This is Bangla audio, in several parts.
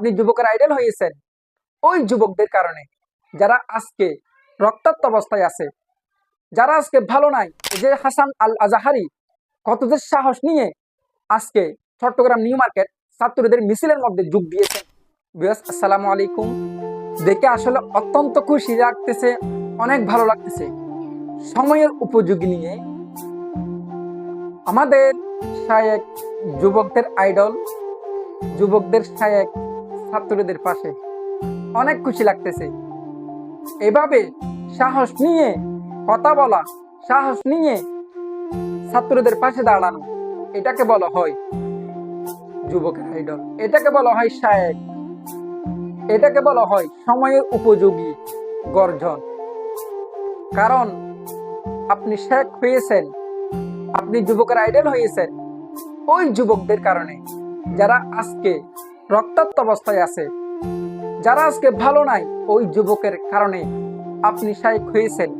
আপনি যুবকের আইডল হয়েছেন। ওই যুবকদের কারণে। যারা আজকে রক্তাক্ত অবস্থায় আছে, যারা আজকে ভালো নাই যে হাসান আল আজাহারি কত যে সাহস নিয়ে আজকে চট্টগ্রাম নিউ মার্কেট ছাত্রদের মিছিলের মধ্যে যোগ দিয়েছেন। বিয়াস আসসালামু আলাইকুম। দেখে আসলে অত্যন্ত খুশি লাগতেছে, অনেক ভালো লাগতেছে। সময়ের উপযোগী নিয়ে আমাদের শায়েক যুবকদের আইডল যুবকদের শায়েক ছাত্রদের পাশে। অনেক খুশি লাগতেছে। এভাবে সাহস নিয়ে, কথা বলা, সাহস নিয়ে ছাত্রদের পাশে দাঁড়ানো, এটাকে বলা হয় যুবকের আইডল। এটাকে বলা হয় শায়েক। এটাকে বলা হয় সময়ের উপযোগী গর্জন। কারণ আপনি শেখ হয়েছেন, আপনি যুবকের আইডল হয়েছেন, ওই যুবকদের কারণে যারা আজকে রক্তাক্ত অবস্থায় আছে। যারা আজকে ভালো নাই ওই যুবকের কারণে আপনি শাইক হয়েছেন।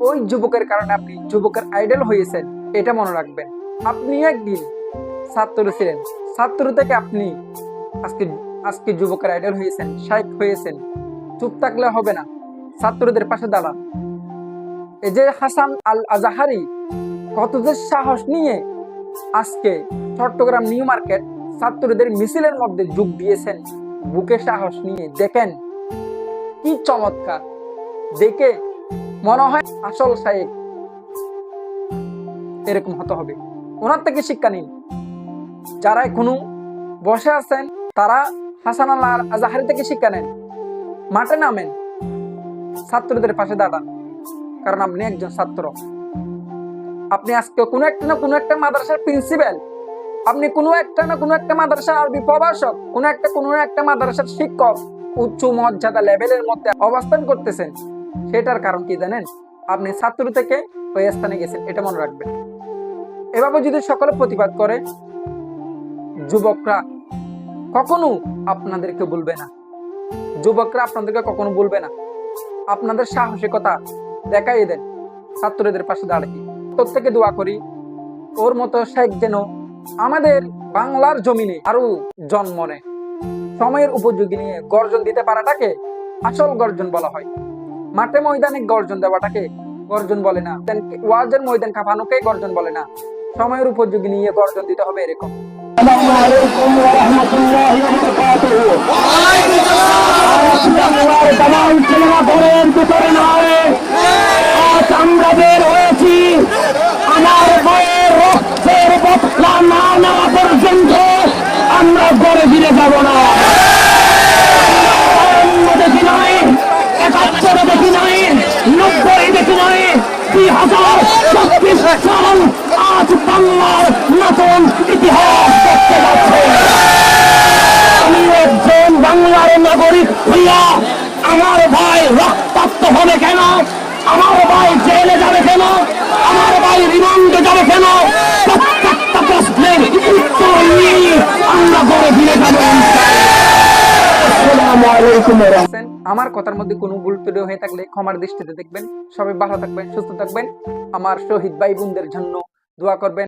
ওই যুবকের কারণে আপনি যুবকের আইডল হয়েছেন, এটা মনে রাখবেন। আপনি একদিন ছাত্র ছিলেন। ছাত্র থেকে আপনি আজকে আজকে যুবকের আইডল হয়েছেন শাইক হয়েছেন। চুপ থাকলে হবে না। ছাত্রদের পাশে দাঁড়ান। এই যে হাসান আল আজাহারি কত যে সাহস নিয়ে আজকে চট্টগ্রাম নিউ মার্কেট ছাত্রদের মিছিলের মধ্যে যোগ দিয়েছেন। বুকে সাহস নিয়ে দেখেন কি চমৎকার। দেখে মনে হয় আসল সাহেব এরকম হতে হবে। ওনার থেকে শিক্ষা নিন। যারা এখনও বসে আছেন, তারা হাসান আল্লাহ আজাহারি থেকে শিক্ষা নেন। মাঠে নামেন। ছাত্রদের পাশে দাঁড়ান। কারণ আপনি একজন ছাত্র। আপনি আজকে কোনো একটা না কোনো একটা মাদ্রাসার প্রিন্সিপাল আপনি কোনো একটা না কোনো একটা মাদ্রাসার আরবি প্রভাষক, কোনো একটা কোনো একটা মাদ্রাসার শিক্ষক উচ্চ মর্যাদা লেভেলের মধ্যে অবস্থান করতেছেন, সেটার কারণ কি জানেন? আপনি ছাত্র থেকে ওই স্থানে গেছেন, এটা মনে রাখবেন। এভাবে যদি সকলে প্রতিবাদ করে, যুবকরা কখনো আপনাদেরকে বলবে না। যুবকরা আপনাদেরকে কখনো বলবে না। আপনাদের সাহসিকতা দেখাই দেন, ছাত্রদের পাশে দাঁড়িয়ে প্রত্যেকে দোয়া করি, ওর মতো শেখ যেন আমাদের বাংলার জমিনে আরও জন্ম নেয় সময়ের উপযোগী নিয়ে গর্জন দিতে পারাটাকে আসল গর্জন বলা হয়। মাঠে ময়দানে গর্জন দেওয়াটাকে গর্জন বলে না। ওয়াজের ময়দান কাঁপানোকে গর্জন বলে না। সময়ের উপযোগী নিয়ে গর্জন দিতে হবে এরকম। চব্বিশ সাল আজ বাংলার নতুন ইতিহাস দেখতে পাচ্ছে আমি একজন বাংলার নাগরিক হইয়া আমার ভাই রক্তাক্ত হবে কেন? আমার ভাই জেলে যাবে কেন? আমার ভাই রিমান্ডে যাবে কেন? প্রত্যেকটা প্রশ্নের উত্তর নিয়ে আমার কথার মধ্যে কোনো ভুল ত্রুটি হয়ে থাকলে ক্ষমার দৃষ্টিতে দেখবেন। সবাই ভালো থাকবেন, সুস্থ থাকবেন। আমার শহীদ ভাই বোনদের জন্য দোয়া করবেন।